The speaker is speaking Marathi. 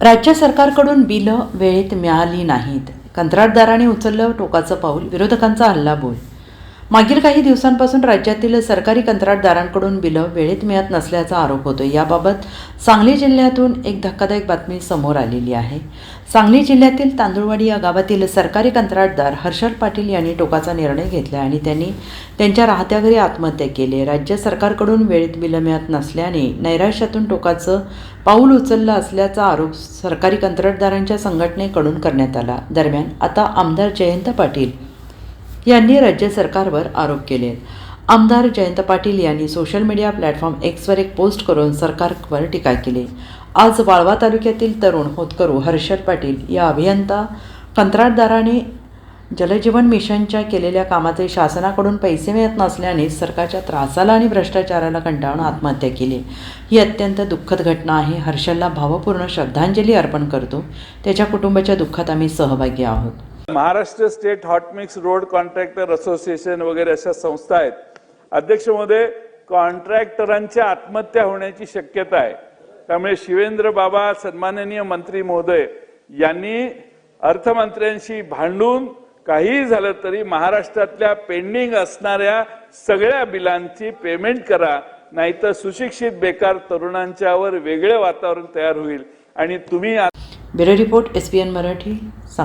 राज्य सरकारकडून बिलं वेळेत मिळाली नाहीत. कंत्राटदाराने उचललं टोकाचं पाऊल विरोधकांचा हल्लाबोल मागील काही दिवसांपासून राज्यातील सरकारी कंत्राटदारांकडून बिलं वेळेत मिळत नसल्याचा आरोप होतो. याबाबत सांगली जिल्ह्यातून एक धक्कादायक बातमी समोर आलेली आहे. सांगली जिल्ह्यातील तांदुळवाडी या गावातील सरकारी कंत्राटदार हर्षल पाटील यांनी टोकाचा निर्णय घेतला आणि त्यांनी त्यांच्या राहत्या घरी आत्महत्या केली. राज्य सरकारकडून वेळेत बिलं मिळत नसल्याने नैराश्यातून टोकाचं पाऊल उचललं असल्याचा आरोप सरकारी कंत्राटदारांच्या संघटनेकडून करण्यात आला. दरम्यान आता आमदार जयंत पाटील यांनी राज्य सरकारवर आरोप केले आमदार जयंत पाटील यांनी सोशल मीडिया प्लॅटफॉर्म एक्सवर एक पोस्ट करून सरकारवर टीका केली. आज वाळवा तालुक्यातील तरुण होतकरू हर्षल पाटील या अभियंता कंत्राटदाराने जलजीवन मिशनच्या केलेल्या कामाचे शासनाकडून पैसे मिळत नसल्याने सरकारच्या त्रासाला आणि भ्रष्टाचाराला कंटाळून आत्महत्या केली. ही अत्यंत दुःखद घटना आहे. हर्षलला भावपूर्ण श्रद्धांजली अर्पण करतो. त्याच्या कुटुंबाच्या दुःखात आम्ही सहभागी आहोत. Maharashtra state hot mix road contractor association वगैरे अशा संस्था आहेत. अध्यक्ष महोदय कॉन्ट्रॅक्टरांच्या आत्महत्या होण्याची शक्यता आहे. त्यामुळे शिवेंद्र बाबा सन्माननीय मंत्री महोदय यांनी अर्थमंत्र्यांशी भांडून काहीही झालं तरी महाराष्ट्रातल्या पेंडिंग असणाऱ्या सगळ्या बिलांची पेमेंट करा नाहीतर सुशिक्षित बेकार तरुणांच्यावर वेगळे वातावरण तयार होईल. आणि तुम्ही bureau report S P N Marathi सांग